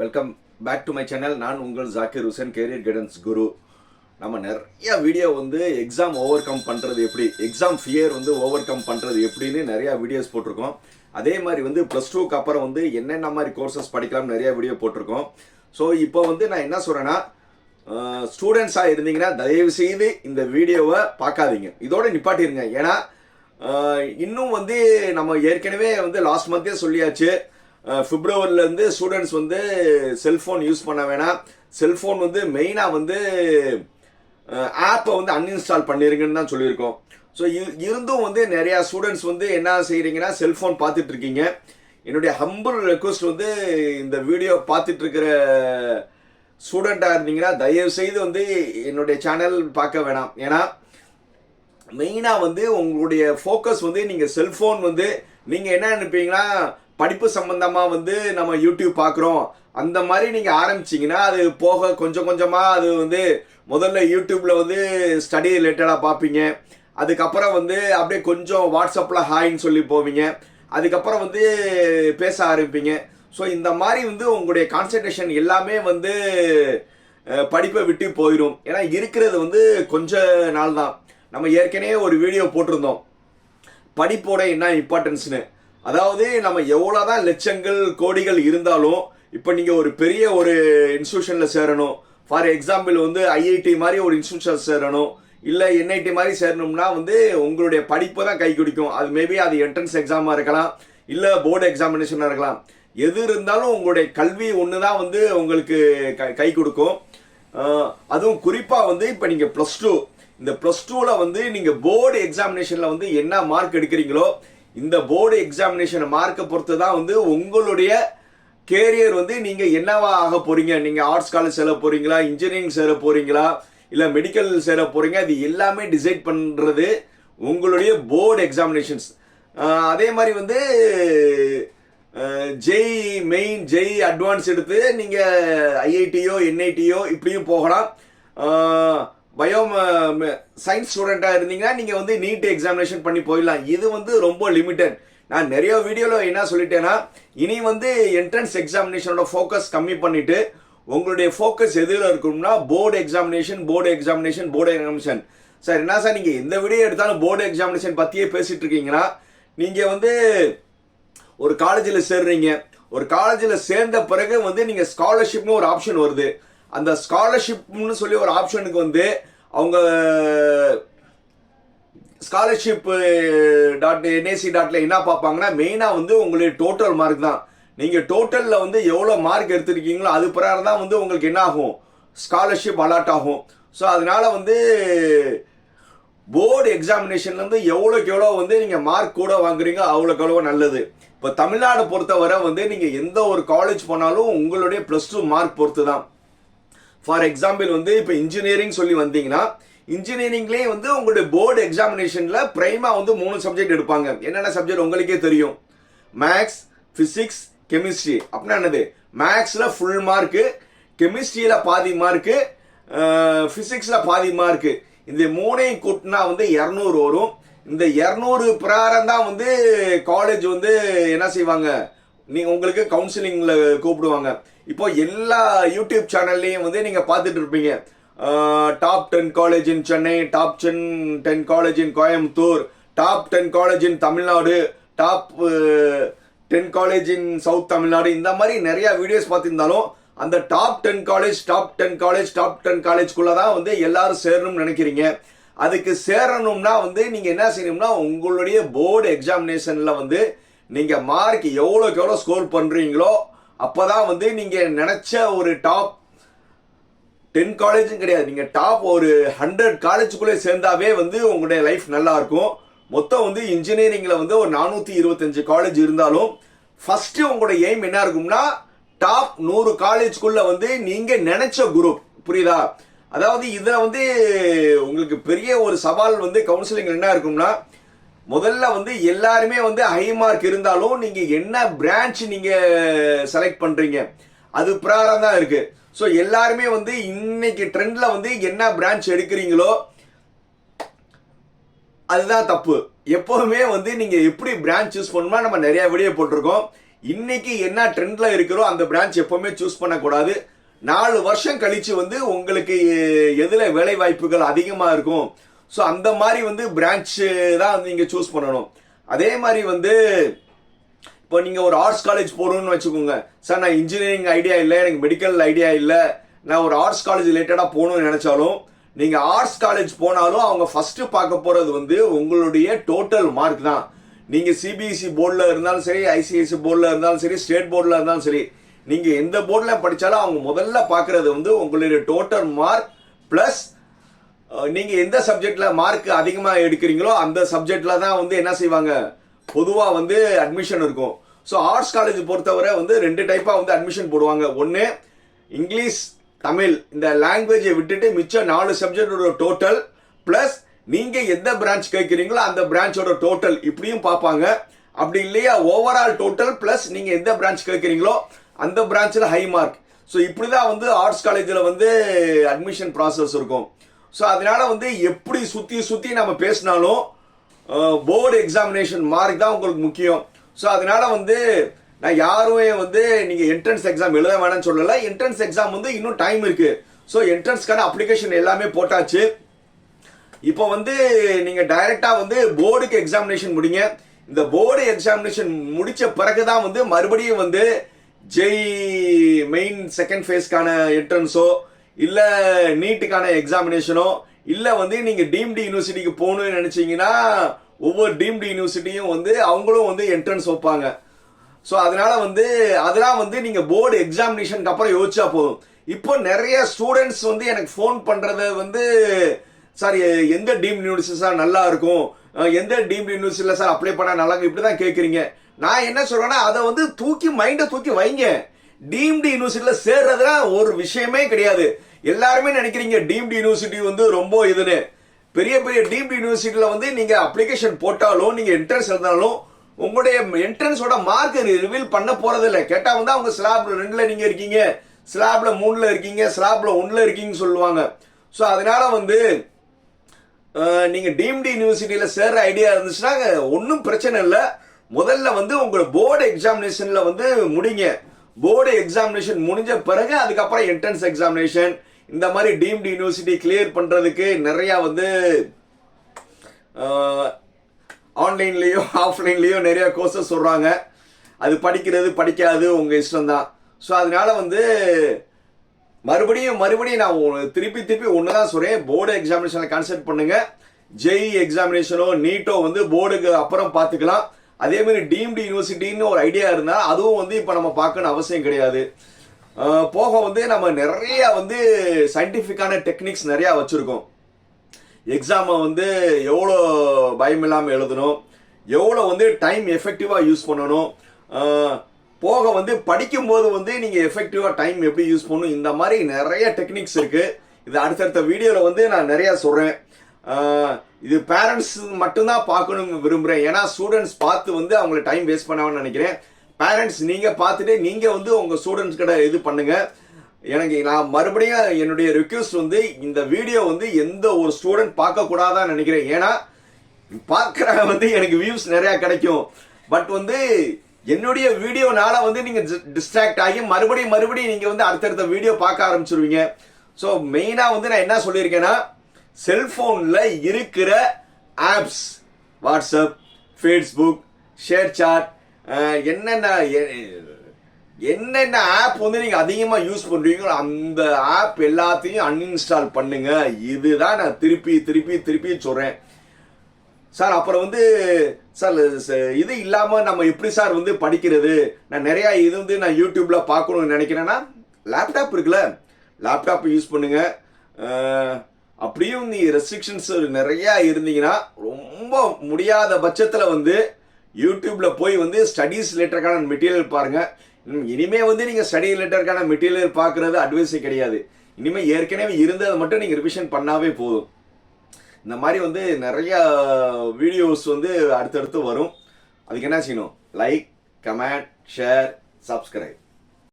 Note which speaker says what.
Speaker 1: Welcome back to my channel நான் உங்கள் Zakir Hussain career guidance குரு நம்ம நிறைய வீடியோ வந்து எக்ஸாம் ஓவர் கம் பண்ணுறது எப்படி எக்ஸாம் ஃபியர் வந்து ஓவர் கம் பண்ணுறது எப்படின்னு நிறையா வீடியோஸ் போட்டிருக்கோம். அதே மாதிரி வந்து ப்ளஸ் டூக்கு அப்புறம் வந்து என்னென்ன மாதிரி கோர்சஸ் படிக்கலாம் நிறைய வீடியோ போட்டிருக்கோம். ஸோ இப்போ வந்து நான் என்ன சொல்கிறேன்னா ஸ்டூடெண்ட்ஸாக இருந்தீங்கன்னா தயவு செய்து இந்த வீடியோவை பார்க்காதீங்க. இதோட நிப்பாட்டிருங்க. ஏன்னா இன்னும் வந்து நம்ம ஏற்கனவே வந்து லாஸ்ட் மந்தே சொல்லியாச்சு. பிப்ரவரியிலேருந்து ஸ்டூடெண்ட்ஸ் வந்து செல்ஃபோன் யூஸ் பண்ண வேணாம். செல்ஃபோன் வந்து மெயினாக வந்து ஆப்பை வந்து அன்இன்ஸ்டால் பண்ணிருங்கன்னு தான் சொல்லியிருக்கோம். ஸோ இருந்தும் வந்து நிறையா ஸ்டூடெண்ட்ஸ் வந்து என்ன செய்கிறீங்கன்னா செல்ஃபோன் பார்த்துட்டு இருக்கீங்க என்னுடைய ஹம்பிள் ரெக்வஸ்ட் வந்து இந்த வீடியோ பார்த்துட்டு இருக்கிற ஸ்டூடெண்ட்டாக இருந்தீங்கன்னா தயவு செய்து வந்து என்னுடைய சேனல் பார்க்க வேணாம். ஏன்னா மெயினாக வந்து உங்களுடைய ஃபோக்கஸ் வந்து நீங்கள் செல்ஃபோன் வந்து நீங்கள் என்ன நினைப்பீங்கன்னா படிப்பு சம்பந்தமாக வந்து நம்ம யூடியூப் பார்க்குறோம் அந்த மாதிரி நீங்கள் ஆரம்பிச்சிங்கன்னா அது போக கொஞ்சம் கொஞ்சமாக அது வந்து முதல்ல யூடியூப்பில் வந்து ஸ்டடி ரிலேட்டடாக பார்ப்பீங்க அதுக்கப்புறம் வந்து அப்படியே கொஞ்சம் வாட்ஸ்அப்பில் ஹாய்ன்னு சொல்லி போவீங்க. அதுக்கப்புறம் வந்து பேச ஆரம்பிப்பீங்க. ஸோ இந்த மாதிரி வந்து உங்களுடைய கான்சன்ட்ரேஷன் எல்லாமே வந்து படிப்பை விட்டு போயிடும் ஏன்னா இருக்கிறது வந்து கொஞ்ச நாள் தான் நம்ம ஏற்கனவே ஒரு வீடியோ போட்டிருந்தோம். படிப்போட என்ன இம்பார்ட்டன்ஸ்னு அதாவது நம்ம எவ்வளோதான் லட்சங்கள் கோடிகள் இருந்தாலும் இப்போ நீங்கள் ஒரு பெரிய ஒரு இன்ஸ்டியூஷனில் சேரணும். ஃபார் எக்ஸாம்பிள் வந்து ஐஐடி மாதிரி ஒரு இன்ஸ்டியூஷன் சேரணும். இல்லை என்ஐடி மாதிரி சேரணும்னா வந்து உங்களுடைய படிப்பு தான் கை குடிக்கும். அது மேபி அது என்ட்ரன்ஸ் எக்ஸாமாக இருக்கலாம். இல்லை போர்டு எக்ஸாமினேஷனாக இருக்கலாம். எது இருந்தாலும் உங்களுடைய கல்வி ஒன்று தான் வந்து உங்களுக்கு கை கை கொடுக்கும். அதுவும் குறிப்பாக வந்து இப்போ நீங்கள் ப்ளஸ் டூ இந்த ப்ளஸ் டூவில் வந்து நீங்கள் போர்டு எக்ஸாமினேஷனில் வந்து என்ன மார்க் எடுக்கிறீங்களோ இந்த போர்டு எக்ஸாமினேஷன் மார்க்கை பொறுத்து தான் வந்து உங்களுடைய கேரியர் வந்து நீங்கள் என்னவா ஆக போகிறீங்க நீங்கள் ஆர்ட்ஸ் காலேஜ் சேர போகிறீங்களா இன்ஜினியரிங் சேர போகிறீங்களா இல்லை மெடிக்கல் சேர போகிறீங்க அது எல்லாமே டிசைட் பண்ணுறது உங்களுடைய போர்டு எக்ஸாமினேஷன்ஸ் அதே மாதிரி வந்து ஜெய் மெயின் ஜெய் அட்வான்ஸ் எடுத்து நீங்கள் ஐஐடியோ என்ஐடியோ இப்படியும் போகலாம். பயோ சயின்ஸ் ஸ்டூடெண்ட்டாக இருந்தீங்கன்னா நீங்கள் வந்து நீட் எக்ஸாமினேஷன் பண்ணி போயிடலாம். இது வந்து ரொம்ப லிமிட்டட் நான் நிறைய வீடியோவில் என்ன சொல்லிட்டேன்னா இனி வந்து என்ட்ரன்ஸ் எக்ஸாமினேஷனோட ஃபோக்கஸ் கம்மி பண்ணிவிட்டு உங்களுடைய ஃபோக்கஸ் எதில் இருக்கும்னா board examination board examination board examination sir என்ன சார் நீங்கள் எந்த வீடியோ எடுத்தாலும் போர்டு எக்ஸாமினேஷன் பற்றியே பேசிகிட்டு இருக்கீங்கன்னா நீங்கள் வந்து ஒரு காலேஜில் சேர்றீங்க. ஒரு காலேஜில் சேர்ந்த பிறகு வந்து நீங்கள் ஸ்காலர்ஷிப்னு ஒரு ஆப்ஷன் வருது. அந்த ஸ்காலர்ஷிப்னு சொல்லி ஒரு ஆப்ஷனுக்கு வந்து அவங்க ஸ்காலர்ஷிப் டாட் என்ஏசி டாட்ல என்ன பார்ப்பாங்கன்னா மெயினாக வந்து உங்களுடைய டோட்டல் மார்க் தான். நீங்கள் டோட்டலில் வந்து எவ்வளோ மார்க் எடுத்திருக்கீங்களோ அது பிறகு தான் வந்து உங்களுக்கு என்ன ஆகும்? ஸ்காலர்ஷிப் அலாட் ஆகும். ஸோ அதனால வந்து போர்டு எக்ஸாமினேஷன்லேருந்து எவ்வளோக்கு எவ்வளோ வந்து நீங்கள் மார்க் கூட வாங்குறீங்க அவ்வளோக்கு எவ்வளோ நல்லது. இப்போ தமிழ்நாடு பொறுத்தவரை வந்து நீங்கள் எந்த ஒரு காலேஜ் போனாலும் உங்களுடைய ப்ளஸ் டூ மார்க் பொறுத்து தான் ஃபார் எக்ஸாம்பிள் வந்து இப்போ இன்ஜினியரிங் சொல்லி வந்தீங்கன்னா இன்ஜினியரிங்லேயே வந்து உங்களுடைய போர்டு எக்ஸாமினேஷனில் பிரைமா வந்து மூணு சப்ஜெக்ட் எடுப்பாங்க. என்னென்ன சப்ஜெக்ட் உங்களுக்கே தெரியும்? மேக்ஸ் ஃபிசிக்ஸ் கெமிஸ்ட்ரி அப்படின்னா என்னது? மேக்ஸில் ஃபுல் மார்க்கு கெமிஸ்ட்ரியில் பாதி மார்க்கு ஃபிசிக்ஸில் பாதி மார்க்கு இந்த மூணையும் கூட்டினா வந்து இரநூறு வரும். இந்த இரநூறு பிரகாரம் தான் வந்து காலேஜ் வந்து என்ன செய்வாங்க? நீ உங்களுக்கு கவுன்சிலிங்கில் கூப்பிடுவாங்க. இப்போ எல்லா யூடியூப் சேனல்லையும் வந்து நீங்க பார்த்துட்டு இருப்பீங்க. Top ten college in Chennai top ten ten college in Coimbatore top ten college in Tamil Nadu top ten college in south Tamil Nadu இந்த மாதிரி நிறைய வீடியோஸ் பார்த்திருந்தாலும் அந்த top ten college top ten college top ten காலேஜ்குள்ளே தான் வந்து எல்லாரும் சேரணும்னு நினைக்கிறீங்க. அதுக்கு சேரணும்னா வந்து நீங்கள் என்ன செய்யணும்னா உங்களுடைய போர்டு எக்ஸாமினேஷனில் வந்து நீங்கள் மார்க் எவ்வளோக்கு எவ்வளோ ஸ்கோர் பண்ணுறீங்களோ அப்போதான் வந்து நீங்கள் நினச்ச ஒரு டாப் டென் காலேஜும் கிடையாது. நீங்கள் டாப் ஒரு ஹண்ட்ரட் காலேஜுக்குள்ளே சேர்ந்தாவே வந்து உங்களுடைய லைஃப் நல்லாயிருக்கும் மொத்தம் வந்து இன்ஜினியரிங்கில் வந்து ஒரு நானூற்றி இருபத்தஞ்சு காலேஜ் இருந்தாலும் ஃபஸ்ட்டு உங்களோட எய்ம் என்ன இருக்கும்னா டாப் நூறு காலேஜ்குள்ள வந்து நீங்கள் நினச்ச குரூப் புரியுதா? அதாவது இதில் வந்து உங்களுக்கு பெரிய ஒரு சவால் வந்து கவுன்சிலிங் என்ன இருக்கும்னா முதல்ல வந்து எல்லாருமே வந்து ஹை மார்க் இருந்தாலும் நீங்க என்ன பிரான்ச் நீங்க செலக்ட் பண்றீங்க? அது பிரகாரம் தான் இருக்கு. ஸோ எல்லாருமே வந்து இன்னைக்கு ட்ரெண்ட்ல வந்து என்ன பிரான்ச் எடுக்கிறீங்களோ அதுதான் தப்பு. எப்போவுமே வந்து நீங்க எப்படி பிரான்ச் சூஸ் பண்ணணுமா நம்ம நிறைய வீடியோ போட்டிருக்கோம். இன்னைக்கு என்ன ட்ரெண்ட்ல இருக்கிறோ அந்த பிரான்ச் எப்பவுமே சூஸ் பண்ணக்கூடாது. நாலு வருஷம் கழிச்சு வந்து உங்களுக்கு எதுல வேலை வாய்ப்புகள் அதிகமா இருக்கும்? ஸோ அந்த மாதிரி வந்து பிரான்ச்சு தான் வந்து நீங்கள் சூஸ் பண்ணணும். அதே மாதிரி வந்து இப்போ நீங்கள் ஒரு ஆர்ட்ஸ் காலேஜ் போகணும்னு வச்சுக்கோங்க. சார் நான் இன்ஜினியரிங் ஐடியா இல்லை எனக்கு மெடிக்கல் ஐடியா இல்லை. நான் ஒரு ஆர்ட்ஸ் காலேஜ் ரிலேட்டடாக போகணும்னு நினச்சாலும் நீங்கள் ஆர்ட்ஸ் காலேஜ் போனாலும் அவங்க ஃபஸ்ட்டு பார்க்க போகிறது வந்து உங்களுடைய டோட்டல் மார்க் தான். நீங்கள் சிபிஎஸ்சி போர்டில் இருந்தாலும் சரி ஐசிஐசி போர்டில் இருந்தாலும் சரி ஸ்டேட் போர்டில் இருந்தாலும் சரி நீங்கள் எந்த போர்டில் படித்தாலும் அவங்க முதல்ல பார்க்கறது வந்து உங்களுடைய டோட்டல் மார்க் ப்ளஸ் நீங்கள் எந்த சப்ஜெக்டில் மார்க் அதிகமாக எடுக்கிறீங்களோ அந்த சப்ஜெக்டில் தான் வந்து என்ன செய்வாங்க? பொதுவாக வந்து அட்மிஷன் இருக்கும். ஸோ ஆர்ட்ஸ் காலேஜ் பொறுத்தவரை வந்து ரெண்டு டைப்பாக வந்து அட்மிஷன் போடுவாங்க. ஒன்று இங்கிலீஷ் தமிழ். இந்த லாங்குவேஜை விட்டுட்டு மிச்சம் நாலு சப்ஜெக்டோட டோட்டல் ப்ளஸ் நீங்கள் எந்த பிரான்ச் கேட்குறீங்களோ அந்த பிரான்ச்சோட டோட்டல் இப்படியும் பார்ப்பாங்க. அப்படி இல்லையா? ஓவரால் டோட்டல் ப்ளஸ் நீங்கள் எந்த பிரான்ச் கேட்குறீங்களோ அந்த பிரான்ச்சில் ஹை மார்க் ஸோ இப்படி தான் வந்து ஆர்ட்ஸ் காலேஜில் வந்து அட்மிஷன் ப்ராசஸ் இருக்கும். ஸோ அதனால வந்து எப்படி சுற்றி சுற்றி நம்ம பேசினாலும் போர்டு எக்ஸாமினேஷன் மார்க் தான் உங்களுக்கு முக்கியம். ஸோ அதனால வந்து நான் யாருமே வந்து நீங்கள் என்ட்ரன்ஸ் எக்ஸாம் எழுத வேணாம்னு சொல்லலை. என்ட்ரன்ஸ் எக்ஸாம் வந்து இன்னும் டைம் இருக்கு. ஸோ என்ட்ரன்ஸ்க்கான அப்ளிகேஷன் எல்லாமே போட்டாச்சு. இப்போ வந்து நீங்கள் டைரெக்டாக வந்து போர்டுக்கு எக்ஸாமினேஷன் முடிங்க. இந்த போர்டு எக்ஸாமினேஷன் முடிச்ச பிறகுதான் வந்து மறுபடியும் வந்து ஜெய் மெயின் செகண்ட் ஃபேஸ்க்கான என்ட்ரன்ஸோ இல்லை நீட்டுக்கான எக்ஸாமினேஷனோ இல்லை வந்து நீங்கள் டீம்டு யூனிவர்சிட்டிக்கு போகணும்னு நினச்சிங்கன்னா ஒவ்வொரு டீம்டு யூனிவர்சிட்டியும் வந்து அவங்களும் வந்து என்ட்ரன்ஸ் வைப்பாங்க. ஸோ அதனால வந்து அதெல்லாம் வந்து நீங்கள் போர்டு எக்ஸாமினேஷனுக்கு அப்புறம் யோசிச்சா போதும். இப்போ நிறைய ஸ்டூடெண்ட்ஸ் வந்து எனக்கு ஃபோன் பண்ணுறது வந்து சார் எந்த டீம் யூனிவர்சிட்டி சார் நல்லா இருக்கும்? எந்த டீம் யூனிவர்சிட்டியில் சார் அப்ளை பண்ணால் நல்லா இப்படி தான் கேட்குறீங்க நான் என்ன சொல்கிறேன்னா அதை வந்து தூக்கி மைண்டை தூக்கி வைங்க. டீம்டு யூனிவர்சிட்டியில் சேர்றதுலாம் ஒரு விஷயமே கிடையாது. எல்லாருமே நினைக்கிறீங்க டீம்டு யூனிவர்சிட்டி வந்து ரொம்ப இதுன்னு. பெரிய பெரிய டீம்டு யூனிவர்சிட்டியில் வந்து நீங்கள் அப்ளிகேஷன் போட்டாலும் நீங்கள் என்ட்ரன்ஸ் எழுதினாலும் உங்களுடைய என்ட்ரன்ஸோட மார்க் ரிவீல் பண்ண போறது இல்லை கேட்டால் வந்து அவங்க ஸ்லாப்ல ரெண்டில் நீங்கள் இருக்கீங்க. ஸ்லாப்ல மூணில் இருக்கீங்க ஸ்லாப்ல ஒன்றில் இருக்கீங்கன்னு சொல்லுவாங்க. ஸோ அதனால வந்து நீங்கள் நீங்க யூனிவர்சிட்டியில் சேர்ற ஐடியா இருந்துச்சுன்னா ஒன்றும் பிரச்சனை இல்லை. முதல்ல வந்து உங்களை போர்டு எக்ஸாமினேஷனில் வந்து முடிங்க. போர்டு எக்ஸாமினேஷன் முடிஞ்ச பிறகு அதுக்கப்புறம் என்ட்ரன்ஸ் எக்ஸாமினேஷன் இந்த மாதிரி டீம்டு யூனிவர்சிட்டி கிளியர் பண்ணுறதுக்கு நிறையா வந்து ஆன்லைன்லேயோ ஆஃப்லைன்லேயோ நிறையா கோர்சஸ் சொல்கிறாங்க அது படிக்கிறது படிக்காது உங்கள் இஷ்டம் தான் ஸோ அதனால வந்து மறுபடியும் மறுபடியும் நான் திருப்பி திருப்பி ஒன்று தான் சொல்கிறேன் போர்டு எக்ஸாமினேஷனை கான்சென்ட் பண்ணுங்கள் ஜெய் எக்ஸாமினேஷனோ நீட்டோ வந்து போர்டுக்கு அப்புறம் பார்த்துக்கலாம் அதே மாதிரி டீம்டு யூனிவர்சிட்டின்னு ஒரு ஐடியா இருந்தால் அதுவும் வந்து இப்போ நம்ம பார்க்கணும் அவசியம் கிடையாது. போக வந்து நம்ம நிறைய வந்து சயின்டிஃபிக்கான டெக்னிக்ஸ் நிறையா வச்சுருக்கோம். எக்ஸாமை வந்து எவ்வளோ பயம் இல்லாமல் எழுதணும் எவ்வளோ வந்து டைம் எஃபெக்டிவாக யூஸ் பண்ணணும் போக வந்து படிக்கும்போது வந்து நீங்கள் எஃபெக்டிவாக டைம் எப்படி யூஸ் பண்ணணும் இந்த மாதிரி நிறைய டெக்னிக்ஸ் இருக்குது இது அடுத்தடுத்த வீடியோவில் வந்து நான் நிறையா சொல்கிறேன் இது பேரண்ட்ஸ் மட்டும்தான் பார்க்கணும்னு விரும்புகிறேன் ஏன்னா ஸ்டூடெண்ட்ஸ் பார்த்து வந்து அவங்கள டைம் வேஸ்ட் பண்ணாமன்னு நினைக்கிறேன். பேரண்ட்ஸ் நீங்கள் பார்த்துட்டு நீங்கள் வந்து உங்கள் ஸ்டூடெண்ட்ஸ் கிட்ட இது பண்ணுங்கள் எனக்கு நான் மறுபடியும் என்னுடைய ரிக்வெஸ்ட் வந்து இந்த வீடியோ வந்து எந்த ஒரு ஸ்டூடெண்ட் பார்க்கக்கூடாதான்னு நினைக்கிறேன். ஏன்னா பார்க்குற வந்து எனக்கு வியூஸ் நிறையா கிடைக்கும். பட் வந்து என்னுடைய வீடியோனால வந்து நீங்கள் டிஸ்ட்ராக்ட் ஆகி மறுபடியும் மறுபடியும் நீங்கள் வந்து அடுத்தடுத்த வீடியோ பார்க்க ஆரம்பிச்சிருவீங்க. ஸோ மெயினாக வந்து நான் என்ன சொல்லியிருக்கேன்னா செல்போன்ல இருக்கிற apps WhatsApp Facebook share chat என்னென்ன எ- என்னென்ன ஆப் வந்து நீங்க அதிகமா யூஸ் பண்றீங்களோ அந்த ஆப் எல்லாத்தையும் அன்இன்ஸ்டால் பண்ணுங்க. இதுதான் நான் திருப்பி திருப்பி திருப்பி சொல்றேன். சார் அப்புறம் வந்து சார் ச- இது இல்லாம நம்ம எப்படி சார் வந்து படிக்கிறது? நான் நிறைய இது வந்து நான் யூடியூப்ல பார்க்கணும்னு நினைக்கிறேன்னா லேப்டாப் இருக்குல்ல. லேப்டாப் யூஸ் பண்ணுங்க. அப்படியும் நீ ரெஸ்ட்ரிக்ஷன்ஸ் நிறைய இருந்தீங்கன்னா ரொம்ப முடியாத பட்சத்தில் வந்து யூடியூப்ல போய் வந்து ஸ்டடீஸ் ரிலேட்டருக்கான மெட்டீரியல் பாருங்க. இனிமே வந்து நீங்க ஸ்டடி ரிலேட்டருக்கான மெட்டீரியல் பார்க்கறது அட்வைஸே கிடையாது. இனிமே ஏற்கனவே இருந்ததை மட்டும் நீங்க ரிவிஷன் பண்ணாவே போதும். இந்த மாதிரி வந்து நிறைய வீடியோஸ் வந்து அடுத்தடுத்து வரும். அதுக்கு என்ன செய்யணும்? Like comment share subscribe